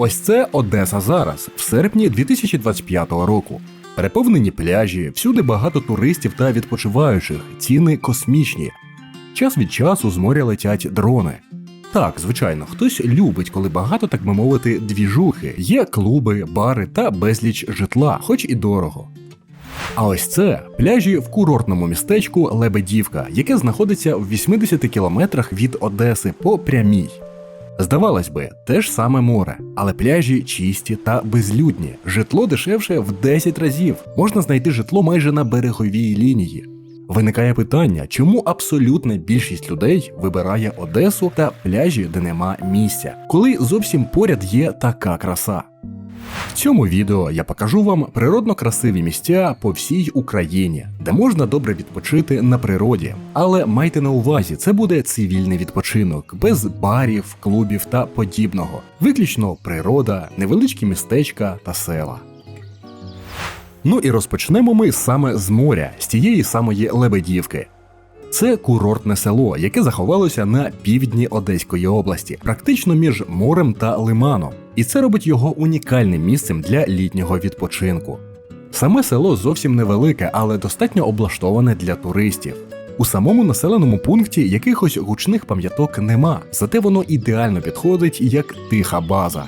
Ось це Одеса зараз, в серпні 2025 року. Переповнені пляжі, всюди багато туристів та відпочиваючих, ціни космічні. Час від часу з моря летять дрони. Так, звичайно, хтось любить, коли багато, так би мовити, двіжухи. Є клуби, бари та безліч житла, хоч і дорого. А ось це пляжі в курортному містечку Лебедівка, яке знаходиться в 80 кілометрах від Одеси по прямій. Здавалось би, те ж саме море, але пляжі чисті та безлюдні. Житло дешевше в 10 разів. Можна знайти житло майже на береговій лінії. Виникає питання, чому абсолютна більшість людей вибирає Одесу та пляжі, де нема місця, коли зовсім поряд є така краса. В цьому відео я покажу вам природно красиві місця по всій Україні, де можна добре відпочити на природі. Але майте на увазі, це буде цивільний відпочинок, без барів, клубів та подібного. Виключно природа, невеличкі містечка та села. Ну і розпочнемо ми саме з моря, з тієї самої Лебедівки. Це курортне село, яке заховалося на півдні Одеської області, практично між морем та лиманом, і це робить його унікальним місцем для літнього відпочинку. Саме село зовсім невелике, але достатньо облаштоване для туристів. У самому населеному пункті якихось гучних пам'яток нема, зате воно ідеально підходить як тиха база.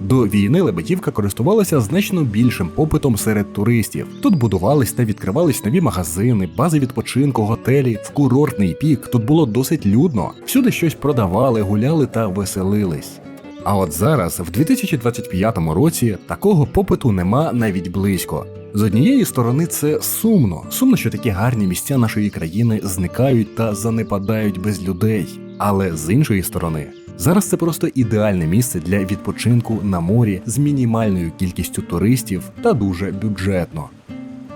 До війни Лебедівка користувалася значно більшим попитом серед туристів. Тут будувались та відкривались нові магазини, бази відпочинку, готелі. В курортний пік тут було досить людно. Всюди щось продавали, гуляли та веселились. А от зараз, в 2025 році, такого попиту нема навіть близько. З однієї сторони, це сумно. Сумно, що такі гарні місця нашої країни зникають та занепадають без людей. Але з іншої сторони, зараз це просто ідеальне місце для відпочинку на морі з мінімальною кількістю туристів та дуже бюджетно.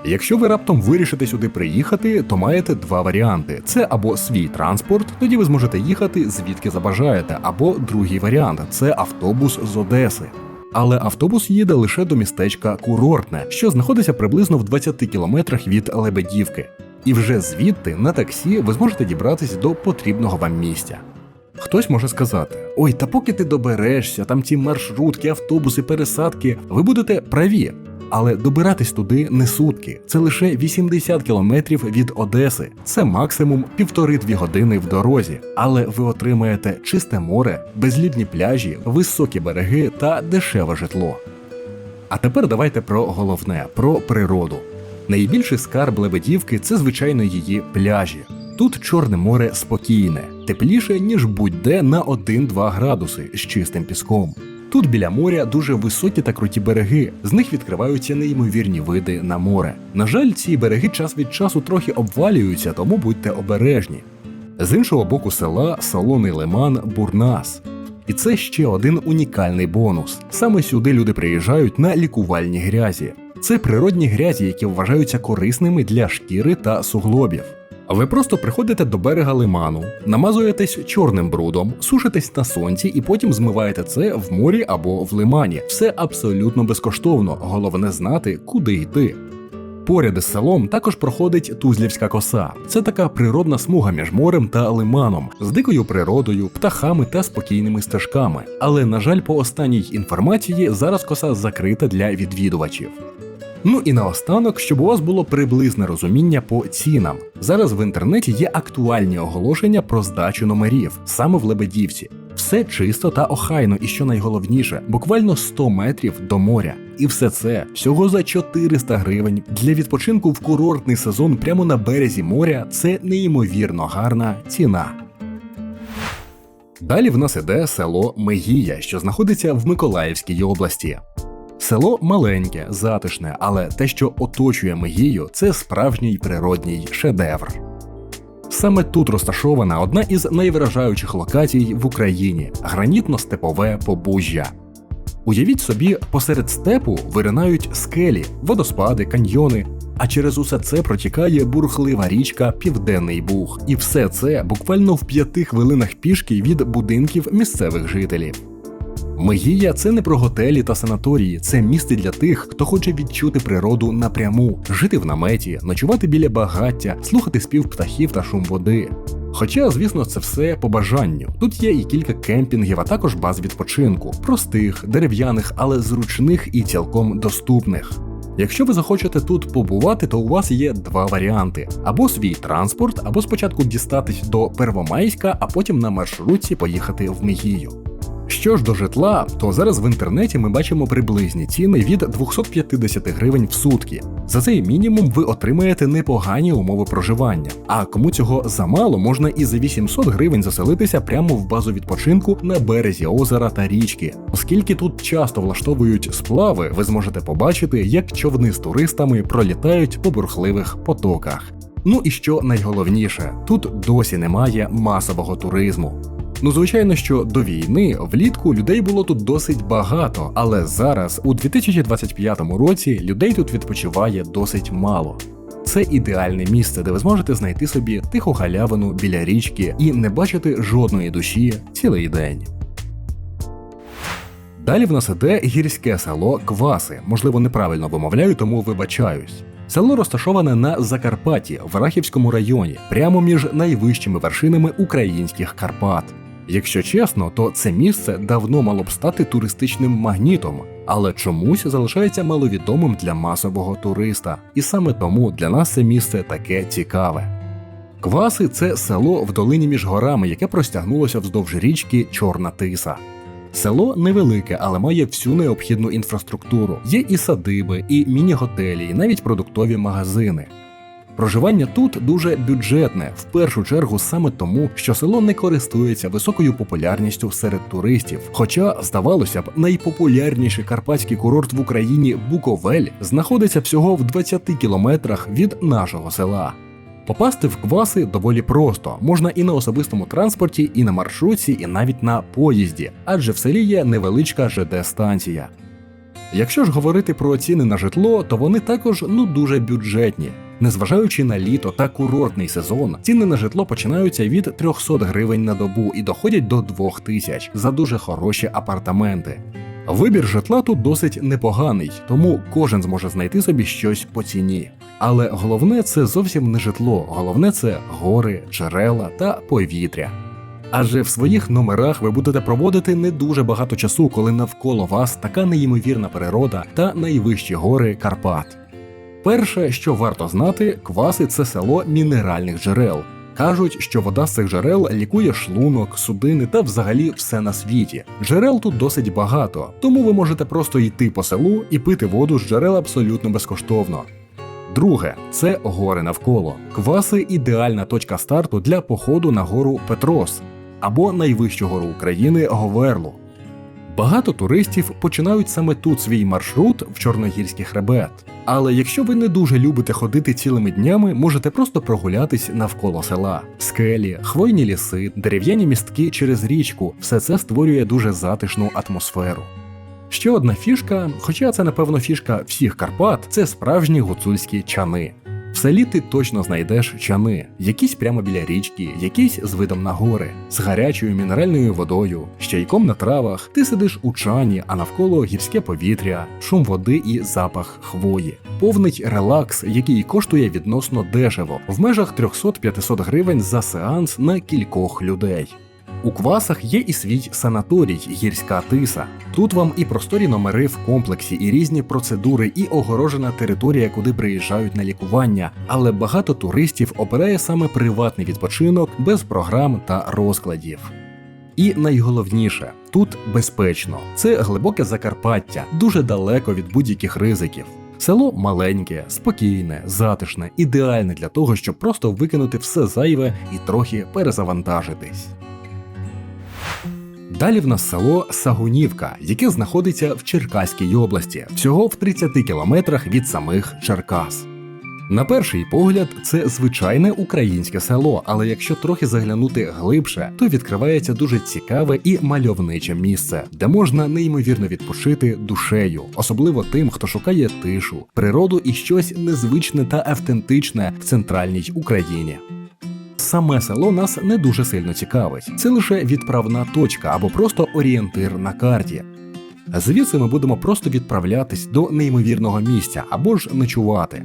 Якщо ви раптом вирішите сюди приїхати, то маєте два варіанти: це або свій транспорт, тоді ви зможете їхати звідки забажаєте, або другий варіант це автобус з Одеси. Але автобус їде лише до містечка Курортне, що знаходиться приблизно в 20 кілометрах від Лебедівки. І вже звідти на таксі ви зможете дібратися до потрібного вам місця. Хтось може сказати: ой, та поки ти доберешся, там ці маршрутки, автобуси, пересадки, ви будете праві. Але добиратись туди не сутки, це лише 80 кілометрів від Одеси. Це максимум півтори-дві години в дорозі. Але ви отримаєте чисте море, безлюдні пляжі, високі береги та дешеве житло. А тепер давайте про головне про природу. Найбільший скарб Лебедівки це звичайно її пляжі. Тут Чорне море спокійне, тепліше ніж будь-де на 1-2 градуси з чистим піском. Тут біля моря дуже високі та круті береги, з них відкриваються неймовірні види на море. На жаль, ці береги час від часу трохи обвалюються, тому будьте обережні. З іншого боку села солоний лиман Бурнас. І це ще один унікальний бонус. Саме сюди люди приїжджають на лікувальні грязі. Це природні грязі, які вважаються корисними для шкіри та суглобів. Ви просто приходите до берега лиману, намазуєтесь чорним брудом, сушитесь на сонці і потім змиваєте це в морі або в лимані. Все абсолютно безкоштовно, головне знати, куди йти. Поряд із селом також проходить Тузлівська коса. Це така природна смуга між морем та лиманом, з дикою природою, птахами та спокійними стежками. Але, на жаль, по останній інформації зараз коса закрита для відвідувачів. Ну і наостанок, щоб у вас було приблизне розуміння по цінам. Зараз в інтернеті є актуальні оголошення про здачу номерів саме в Лебедівці. Все чисто та охайно, і що найголовніше, буквально 100 метрів до моря. І все це всього за 400 гривень для відпочинку в курортний сезон прямо на березі моря. Це неймовірно гарна ціна. Далі в нас іде село Мегія, що знаходиться в Миколаївській області. Село маленьке, затишне, але те, що оточує Мегію, це справжній природній шедевр. Саме тут розташована одна із найвражаючих локацій в Україні гранітно-степове побужжя. Уявіть собі, посеред степу виринають скелі, водоспади, каньйони, а через усе це протікає бурхлива річка Південний Буг. І все це буквально в п'яти хвилинах пішки від будинків місцевих жителів. Мегія це не про готелі та санаторії, це місце для тих, хто хоче відчути природу напряму, жити в наметі, ночувати біля багаття, слухати спів птахів та шум води. Хоча, звісно, це все по бажанню. Тут є і кілька кемпінгів, а також баз відпочинку, простих, дерев'яних, але зручних і цілком доступних. Якщо ви захочете тут побувати, то у вас є два варіанти: або свій транспорт, або спочатку дістатись до Первомайська, а потім на маршрутці поїхати в Мегію. Що ж до житла, то зараз в інтернеті ми бачимо приблизні ціни від 250 гривень в сутки. За цей мінімум ви отримаєте непогані умови проживання. А кому цього замало, можна і за 800 гривень заселитися прямо в базу відпочинку на березі озера та річки. Оскільки тут часто влаштовують сплави, ви зможете побачити, як човни з туристами пролітають по бурхливих потоках. Ну і що найголовніше, тут досі немає масового туризму. Ну, звичайно, що до війни влітку людей було тут досить багато, але зараз, у 2025 році, людей тут відпочиває досить мало. Це ідеальне місце, де ви зможете знайти собі тиху галявину біля річки і не бачити жодної душі цілий день. Далі в нас іде гірське село Кваси. Можливо, неправильно вимовляю, тому вибачаюсь. Село розташоване на Закарпатті в Рахівському районі, прямо між найвищими вершинами українських Карпат. Якщо чесно, то це місце давно мало б стати туристичним магнітом, але чомусь залишається маловідомим для масового туриста, і саме тому для нас це місце таке цікаве. Кваси це село в долині між горами, яке простягнулося вздовж річки Чорна Тиса. Село невелике, але має всю необхідну інфраструктуру. Є і садиби, і міні-готелі, і навіть продуктові магазини. Проживання тут дуже бюджетне, в першу чергу саме тому, що село не користується високою популярністю серед туристів. Хоча, здавалося б, найпопулярніший карпатський курорт в Україні Буковель знаходиться всього в 20 кілометрах від нашого села. Попасти в кваси доволі просто, можна і на особистому транспорті, і на маршрутці, і навіть на поїзді, адже в селі є невеличка ЖД-станція. Якщо ж говорити про ціни на житло, то вони також ну дуже бюджетні. Незважаючи на літо та курортний сезон, ціни на житло починаються від 300 гривень на добу і доходять до 2000 за дуже хороші апартаменти. Вибір житла тут досить непоганий, тому кожен зможе знайти собі щось по ціні. Але головне це зовсім не житло, головне це гори, джерела та повітря. Адже в своїх номерах ви будете проводити не дуже багато часу, коли навколо вас така неймовірна природа та найвищі гори Карпат. Перше, що варто знати, кваси це село мінеральних джерел. Кажуть, що вода з цих джерел лікує шлунок, судини та взагалі все на світі. Джерел тут досить багато, тому ви можете просто йти по селу і пити воду з джерел абсолютно безкоштовно. Друге це гори навколо. Кваси ідеальна точка старту для походу на гору Петрос або найвищу гору України Говерлу. Багато туристів починають саме тут свій маршрут в Чорногірський хребет. Але якщо ви не дуже любите ходити цілими днями, можете просто прогулятись навколо села. Скелі, хвойні ліси, дерев'яні містки через річку все це створює дуже затишну атмосферу. Ще одна фішка, хоча це напевно фішка всіх Карпат, це справжні гуцульські чани. В селі ти точно знайдеш чани, якісь прямо біля річки, якісь з видом на гори, з гарячою мінеральною водою, з на травах. Ти сидиш у чані, а навколо гірське повітря, шум води і запах хвої. Повний релакс, який коштує відносно дешево, в межах 300-500 гривень за сеанс на кількох людей. У квасах є і свій санаторій гірська тиса. Тут вам і просторі номери в комплексі, і різні процедури, і огорожена територія, куди приїжджають на лікування. Але багато туристів обирає саме приватний відпочинок без програм та розкладів. І найголовніше тут безпечно. Це глибоке Закарпаття, дуже далеко від будь-яких ризиків. Село маленьке, спокійне, затишне, ідеальне для того, щоб просто викинути все зайве і трохи перезавантажитись. Далі в нас село Сагунівка, яке знаходиться в Черкаській області, всього в 30 кілометрах від самих Черкас. На перший погляд, це звичайне українське село, але якщо трохи заглянути глибше, то відкривається дуже цікаве і мальовниче місце, де можна неймовірно відпочити душею, особливо тим, хто шукає тишу, природу і щось незвичне та автентичне в центральній Україні. Саме село нас не дуже сильно цікавить, це лише відправна точка або просто орієнтир на карті. Звідси ми будемо просто відправлятись до неймовірного місця або ж ночувати.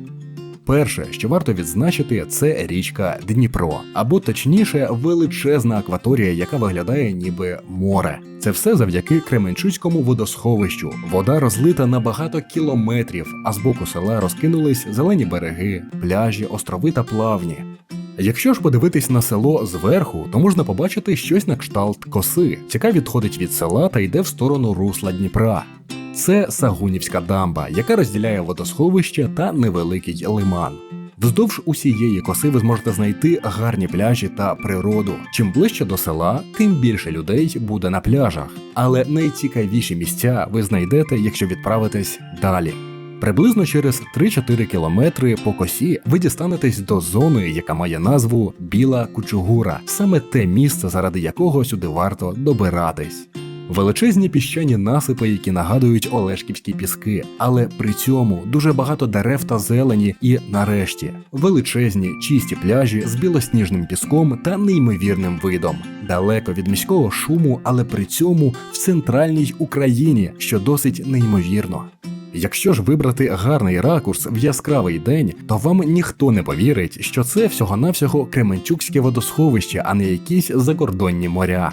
перше, що варто відзначити, це річка Дніпро, або точніше, величезна акваторія, яка виглядає ніби море. Це все завдяки Кременчуцькому водосховищу. Вода розлита на багато кілометрів, а з боку села розкинулись зелені береги, пляжі, острови та плавні. Якщо ж подивитись на село зверху, то можна побачити щось на кшталт коси, яка відходить від села та йде в сторону русла Дніпра. Це Сагунівська дамба, яка розділяє водосховище та невеликий лиман. Вздовж усієї коси ви зможете знайти гарні пляжі та природу. Чим ближче до села, тим більше людей буде на пляжах. Але найцікавіші місця ви знайдете, якщо відправитесь далі. Приблизно через 3-4 кілометри по косі ви дістанетесь до зони, яка має назву Біла Кучугура, саме те місце, заради якого сюди варто добиратись. Величезні піщані насипи, які нагадують Олешківські піски, але при цьому дуже багато дерев та зелені, і нарешті величезні чисті пляжі з білосніжним піском та неймовірним видом, далеко від міського шуму, але при цьому в центральній Україні, що досить неймовірно. Якщо ж вибрати гарний ракурс в яскравий день, то вам ніхто не повірить, що це всього-навсього Кременчукське водосховище, а не якісь закордонні моря.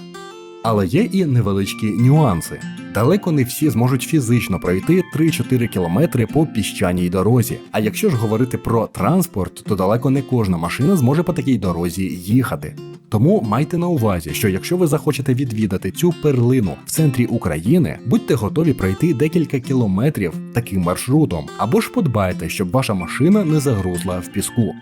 Але є і невеличкі нюанси. Далеко не всі зможуть фізично пройти 3-4 кілометри по піщаній дорозі. А якщо ж говорити про транспорт, то далеко не кожна машина зможе по такій дорозі їхати. Тому майте на увазі, що якщо ви захочете відвідати цю перлину в центрі України, будьте готові пройти декілька кілометрів таким маршрутом, або ж подбайте, щоб ваша машина не загрузла в піску.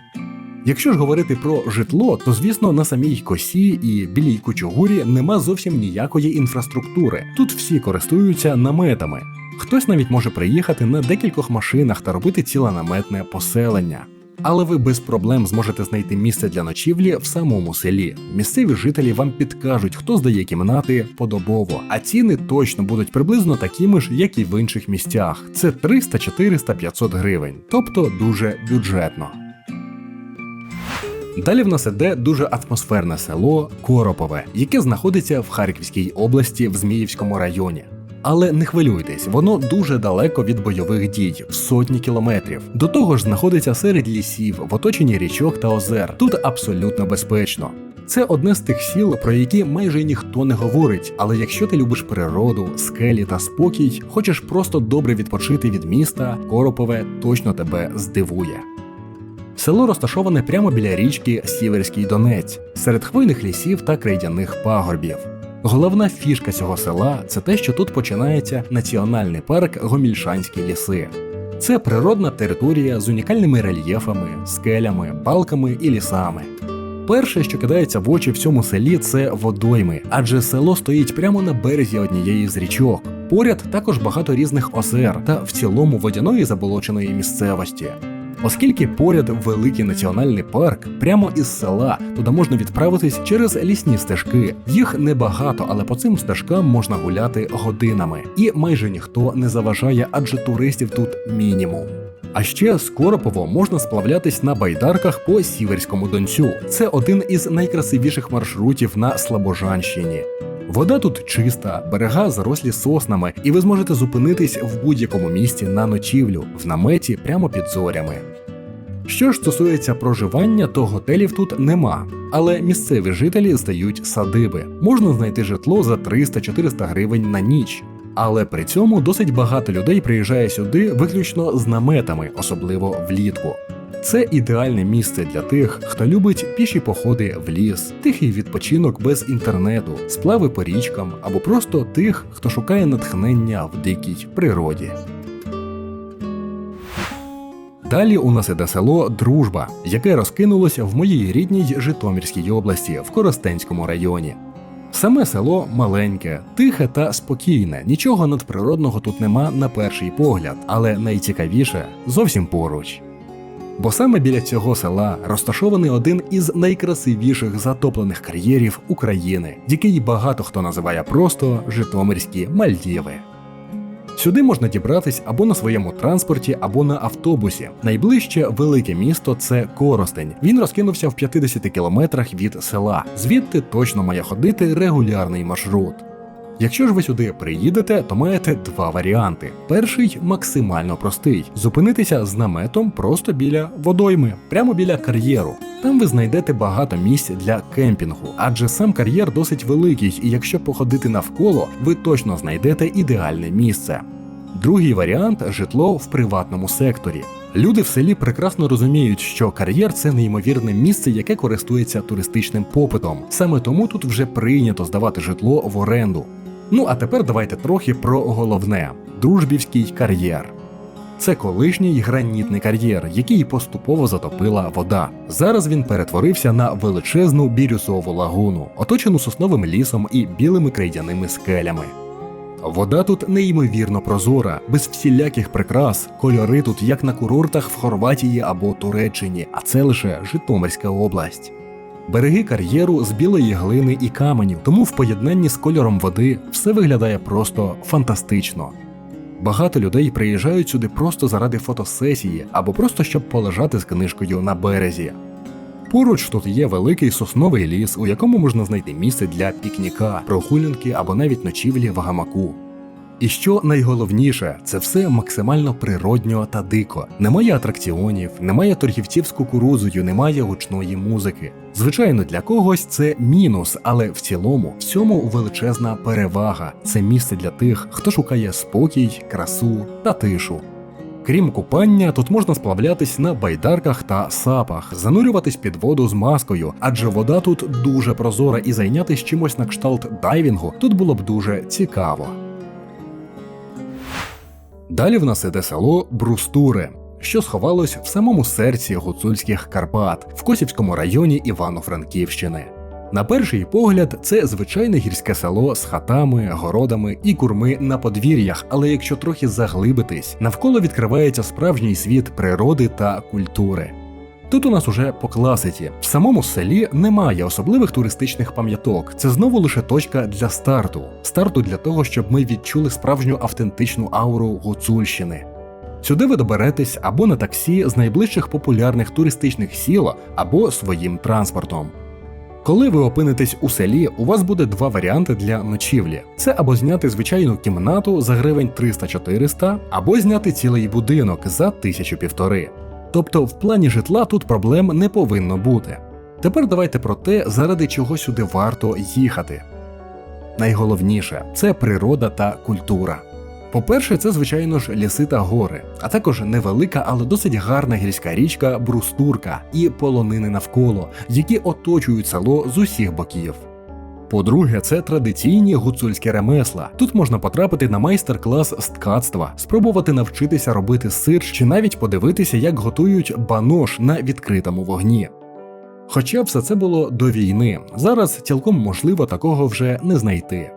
Якщо ж говорити про житло, то звісно на самій косі і білій кучугурі нема зовсім ніякої інфраструктури. Тут всі користуються наметами. Хтось навіть може приїхати на декількох машинах та робити ціле наметне поселення. Але ви без проблем зможете знайти місце для ночівлі в самому селі. Місцеві жителі вам підкажуть, хто здає кімнати подобово, а ціни точно будуть приблизно такими ж, як і в інших місцях. Це 300, 400, 500 гривень, тобто дуже бюджетно. Далі в нас іде дуже атмосферне село Коропове, яке знаходиться в Харківській області в Зміївському районі. Але не хвилюйтесь, воно дуже далеко від бойових дій, в сотні кілометрів. До того ж, знаходиться серед лісів, в оточенні річок та озер. Тут абсолютно безпечно. Це одне з тих сіл, про які майже ніхто не говорить. Але якщо ти любиш природу, скелі та спокій, хочеш просто добре відпочити від міста, Коропове точно тебе здивує. Село розташоване прямо біля річки Сіверський Донець, серед хвойних лісів та крейдяних пагорбів. Головна фішка цього села це те, що тут починається національний парк Гомільшанські ліси. Це природна територія з унікальними рельєфами, скелями, балками і лісами. Перше, що кидається в очі в цьому селі, це водойми, адже село стоїть прямо на березі однієї з річок. Поряд також багато різних озер та в цілому водяної заболоченої місцевості. Оскільки поряд великий національний парк, прямо із села туди можна відправитись через лісні стежки. Їх небагато, але по цим стежкам можна гуляти годинами, і майже ніхто не заважає, адже туристів тут мінімум. А ще з Коропово можна сплавлятись на байдарках по Сіверському Донцю. Це один із найкрасивіших маршрутів на Слобожанщині. Вода тут чиста, берега зарослі соснами, і ви зможете зупинитись в будь-якому місці на ночівлю, в наметі прямо під зорями. Що ж стосується проживання, то готелів тут нема, але місцеві жителі здають садиби. Можна знайти житло за 300-400 гривень на ніч. Але при цьому досить багато людей приїжджає сюди виключно з наметами, особливо влітку. Це ідеальне місце для тих, хто любить піші походи в ліс, тихий відпочинок без інтернету, сплави по річкам або просто тих, хто шукає натхнення в дикій природі. Далі у нас іде село Дружба, яке розкинулося в моїй рідній Житомирській області в Коростенському районі. Саме село маленьке, тихе та спокійне, нічого надприродного тут нема на перший погляд, але найцікавіше зовсім поруч. Бо саме біля цього села розташований один із найкрасивіших затоплених кар'єрів України, який багато хто називає просто Житомирські Мальдіви. Сюди можна дібратись або на своєму транспорті, або на автобусі. Найближче велике місто це Коростень. Він розкинувся в 50 кілометрах від села. Звідти точно має ходити регулярний маршрут. Якщо ж ви сюди приїдете, то маєте два варіанти. Перший максимально простий: зупинитися з наметом просто біля водойми, прямо біля кар'єру. Там ви знайдете багато місць для кемпінгу, адже сам кар'єр досить великий, і якщо походити навколо, ви точно знайдете ідеальне місце. Другий варіант житло в приватному секторі. Люди в селі прекрасно розуміють, що кар'єр це неймовірне місце, яке користується туристичним попитом. Саме тому тут вже прийнято здавати житло в оренду. Ну а тепер давайте трохи про головне дружбівський кар'єр. Це колишній гранітний кар'єр, який поступово затопила вода. Зараз він перетворився на величезну бірюсову лагуну, оточену сосновим лісом і білими крейдяними скелями. Вода тут неймовірно прозора, без всіляких прикрас, кольори тут як на курортах в Хорватії або Туреччині, а це лише Житомирська область. Береги кар'єру з білої глини і каменів, тому в поєднанні з кольором води все виглядає просто фантастично. Багато людей приїжджають сюди просто заради фотосесії або просто щоб полежати з книжкою на березі. Поруч тут є великий сосновий ліс, у якому можна знайти місце для пікніка, прогулянки або навіть ночівлі в гамаку. І що найголовніше, це все максимально природньо та дико. Немає атракціонів, немає торгівців з кукурузою, немає гучної музики. Звичайно, для когось це мінус, але в цілому всьому величезна перевага. Це місце для тих, хто шукає спокій, красу та тишу. Крім купання, тут можна сплавлятись на байдарках та сапах, занурюватись під воду з маскою, адже вода тут дуже прозора і зайнятися чимось на кшталт дайвінгу тут було б дуже цікаво. Далі в нас іде село Брустуре, що сховалось в самому серці гуцульських Карпат в Косівському районі Івано-Франківщини. На перший погляд, це звичайне гірське село з хатами, городами і курми на подвір'ях, але якщо трохи заглибитись, навколо відкривається справжній світ природи та культури. Тут у нас уже по класиці. В самому селі немає особливих туристичних пам'яток. Це знову лише точка для старту. Старту для того, щоб ми відчули справжню автентичну ауру Гуцульщини. Сюди ви доберетесь або на таксі з найближчих популярних туристичних сіл, або своїм транспортом. Коли ви опинитесь у селі, у вас буде два варіанти для ночівлі: це або зняти звичайну кімнату за гривень 300-400, або зняти цілий будинок за тисячу півтори. Тобто в плані житла тут проблем не повинно бути. Тепер давайте про те, заради чого сюди варто їхати. Найголовніше це природа та культура. По-перше, це, звичайно ж, ліси та гори, а також невелика, але досить гарна гірська річка Брустурка і полонини навколо, які оточують село з усіх боків. По-друге, це традиційні гуцульські ремесла. Тут можна потрапити на майстер-клас з ткацтва, спробувати навчитися робити сир чи навіть подивитися, як готують банош на відкритому вогні. Хоча все це було до війни, зараз цілком можливо такого вже не знайти.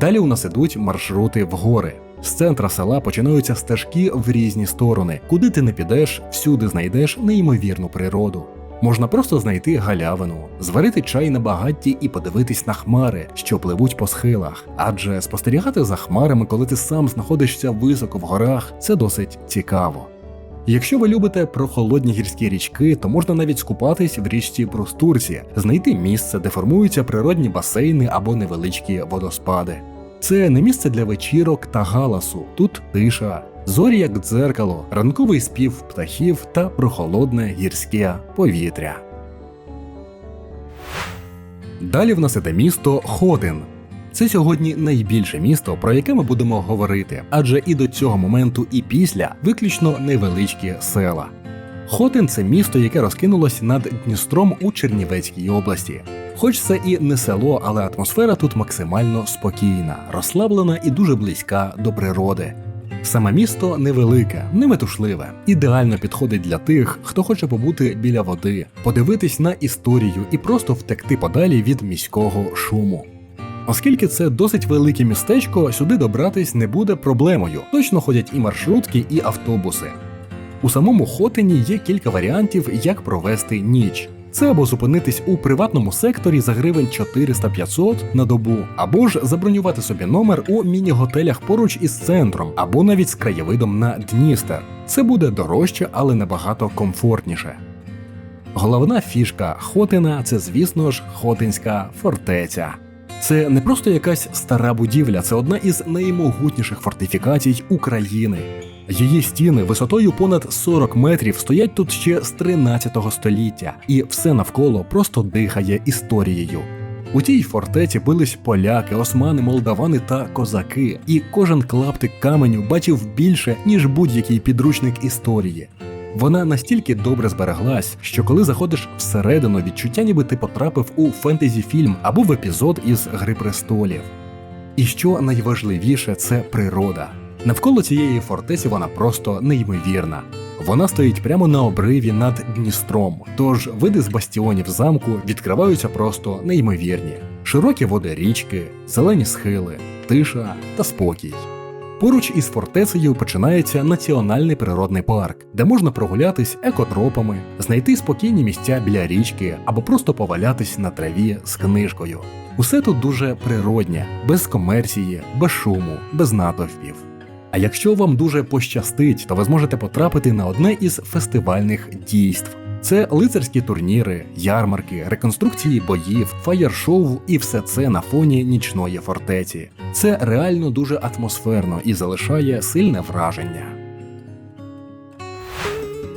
Далі у нас ідуть маршрути в гори. З центра села починаються стежки в різні сторони. Куди ти не підеш, всюди знайдеш неймовірну природу. Можна просто знайти галявину, зварити чай на багатті і подивитись на хмари, що пливуть по схилах. Адже спостерігати за хмарами, коли ти сам знаходишся високо в горах, це досить цікаво. Якщо ви любите прохолодні гірські річки, то можна навіть скупатись в річці Простурці, знайти місце, де формуються природні басейни або невеличкі водоспади. Це не місце для вечірок та галасу, тут тиша, зорі як дзеркало, ранковий спів птахів та прохолодне гірське повітря. Далі в нас іде місто Хотин. Це сьогодні найбільше місто, про яке ми будемо говорити, адже і до цього моменту, і після виключно невеличкі села. Хотин це місто, яке розкинулось над Дністром у Чернівецькій області. Хоч це і не село, але атмосфера тут максимально спокійна, розслаблена і дуже близька до природи. Саме місто невелике, неметушливе, ідеально підходить для тих, хто хоче побути біля води, подивитись на історію і просто втекти подалі від міського шуму. Оскільки це досить велике містечко, сюди добратись не буде проблемою. Точно ходять і маршрутки, і автобуси. У самому Хотині є кілька варіантів, як провести ніч. Це або зупинитись у приватному секторі за гривень 400-500 на добу, або ж забронювати собі номер у міні-готелях поруч із центром, або навіть з краєвидом на Дністер. Це буде дорожче, але набагато комфортніше. Головна фішка Хотина це, звісно ж, Хотинська фортеця. Це не просто якась стара будівля, це одна із наймогутніших фортифікацій України. Її стіни висотою понад 40 метрів стоять тут ще з 13 століття, і все навколо просто дихає історією. У тій фортеці бились поляки, османи, молдавани та козаки, і кожен клаптик каменю бачив більше, ніж будь-який підручник історії. Вона настільки добре збереглась, що коли заходиш всередину, відчуття, ніби ти потрапив у фентезі фільм або в епізод із Гри престолів. І що найважливіше, це природа. Навколо цієї фортеці вона просто неймовірна. Вона стоїть прямо на обриві над Дністром, тож види з бастіонів замку відкриваються просто неймовірні: широкі води річки, зелені схили, тиша та спокій. Поруч із фортецею починається національний природний парк, де можна прогулятись екотропами, знайти спокійні місця біля річки або просто повалятись на траві з книжкою. Усе тут дуже природнє, без комерції, без шуму, без натовпів. А якщо вам дуже пощастить, то ви зможете потрапити на одне із фестивальних дійств. Це лицарські турніри, ярмарки, реконструкції боїв, фаєр-шоу і все це на фоні нічної фортеці. Це реально дуже атмосферно і залишає сильне враження.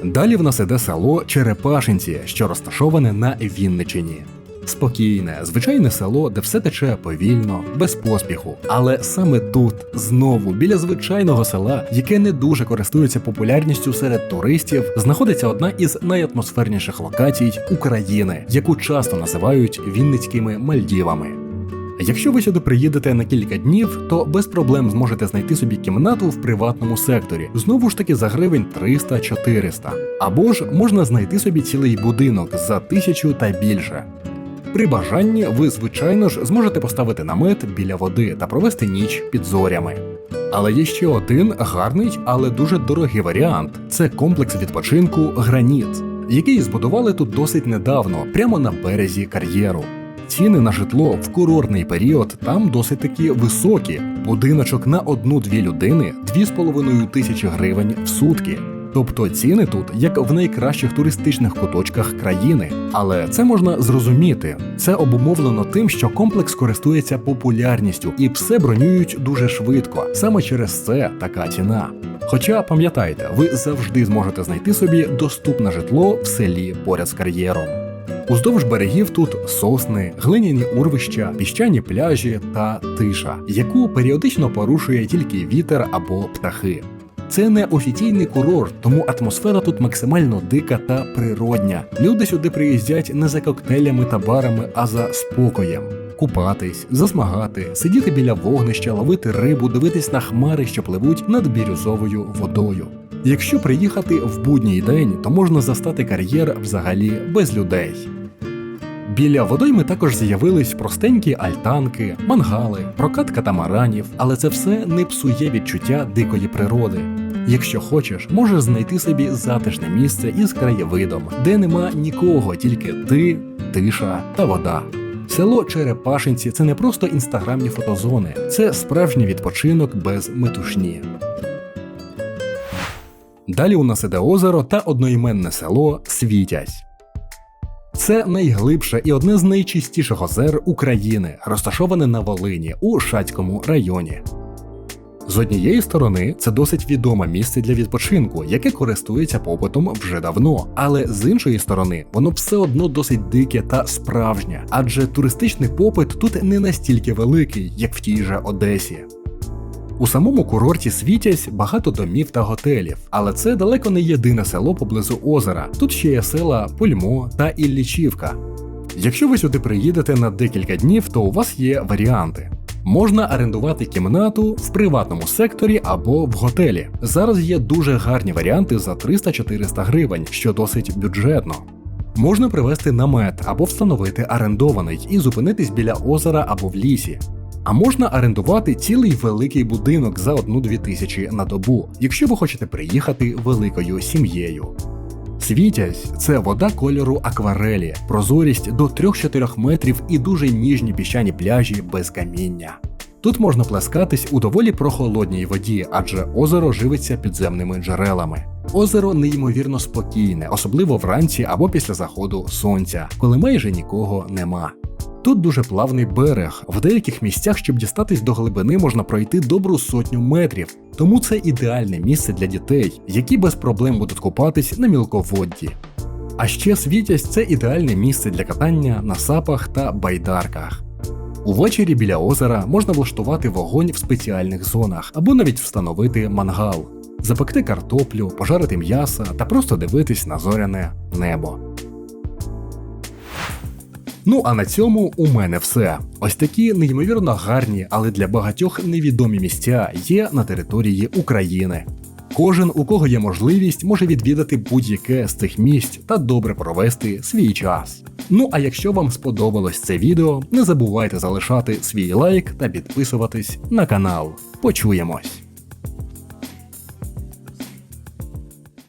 Далі в нас іде село Черепашинці, що розташоване на Вінничині. Спокійне, звичайне село, де все тече повільно, без поспіху. Але саме тут, знову, біля звичайного села, яке не дуже користується популярністю серед туристів, знаходиться одна із найатмосферніших локацій України, яку часто називають Вінницькими Мальдівами. Якщо ви сюди приїдете на кілька днів, то без проблем зможете знайти собі кімнату в приватному секторі, знову ж таки за гривень 300-400. Або ж можна знайти собі цілий будинок за тисячу та більше. При бажанні ви, звичайно ж, зможете поставити намет біля води та провести ніч під зорями. Але є ще один гарний, але дуже дорогий варіант це комплекс відпочинку Граніт, який збудували тут досить недавно, прямо на березі кар'єру. Ціни на житло в курортний період там досить таки високі. Будиночок на одну-дві людини 2,5 тисячі гривень в сутки. Тобто ціни тут як в найкращих туристичних куточках країни. Але це можна зрозуміти. Це обумовлено тим, що комплекс користується популярністю і все бронюють дуже швидко. Саме через це така ціна. Хоча пам'ятайте, ви завжди зможете знайти собі доступне житло в селі поряд з кар'єром. Уздовж берегів тут сосни, глиняні урвища, піщані пляжі та тиша, яку періодично порушує тільки вітер або птахи. Це не офіційний курорт, тому атмосфера тут максимально дика та природня. Люди сюди приїздять не за коктейлями та барами, а за спокоєм. Купатись, засмагати, сидіти біля вогнища, ловити рибу, дивитись на хмари, що пливуть над бірюзовою водою. Якщо приїхати в будній день, то можна застати кар'єр взагалі без людей. Біля водойми також з'явились простенькі альтанки, мангали, прокат катамаранів, але це все не псує відчуття дикої природи. Якщо хочеш, можеш знайти собі затишне місце із краєвидом, де нема нікого, тільки ти, тиша та вода. Село Черепашинці це не просто інстаграмні фотозони, це справжній відпочинок без метушні. Далі у нас іде озеро та одноіменне село Світязь. Це найглибше і одне з найчистіших озер України, розташоване на Волині у Шацькому районі. З однієї сторони, це досить відоме місце для відпочинку, яке користується попитом вже давно, але з іншої сторони, воно все одно досить дике та справжнє, адже туристичний попит тут не настільки великий, як в тій же Одесі. У самому курорті світять багато домів та готелів, але це далеко не єдине село поблизу озера. Тут ще є села Пульмо та Іллічівка. Якщо ви сюди приїдете на декілька днів, то у вас є варіанти. Можна орендувати кімнату в приватному секторі або в готелі. Зараз є дуже гарні варіанти за 300-400 гривень, що досить бюджетно. Можна привезти намет або встановити орендований і зупинитись біля озера або в лісі. А можна орендувати цілий великий будинок за 1-2 тисячі на добу, якщо ви хочете приїхати великою сім'єю. Світязь це вода кольору акварелі, прозорість до 3-4 метрів і дуже ніжні піщані пляжі без каміння. Тут можна плескатись у доволі прохолодній воді, адже озеро живиться підземними джерелами. Озеро неймовірно спокійне, особливо вранці або після заходу сонця, коли майже нікого нема. Тут дуже плавний берег. В деяких місцях, щоб дістатись до глибини, можна пройти добру сотню метрів. Тому це ідеальне місце для дітей, які без проблем будуть купатись на мілководді. А ще світязь це ідеальне місце для катання на сапах та байдарках. Увечері біля озера можна влаштувати вогонь в спеціальних зонах або навіть встановити мангал, запекти картоплю, пожарити м'яса та просто дивитись на зоряне небо. Ну а на цьому у мене все. Ось такі неймовірно гарні, але для багатьох невідомі місця є на території України. Кожен, у кого є можливість, може відвідати будь-яке з цих місць та добре провести свій час. Ну а якщо вам сподобалось це відео, не забувайте залишати свій лайк та підписуватись на канал. Почуємось!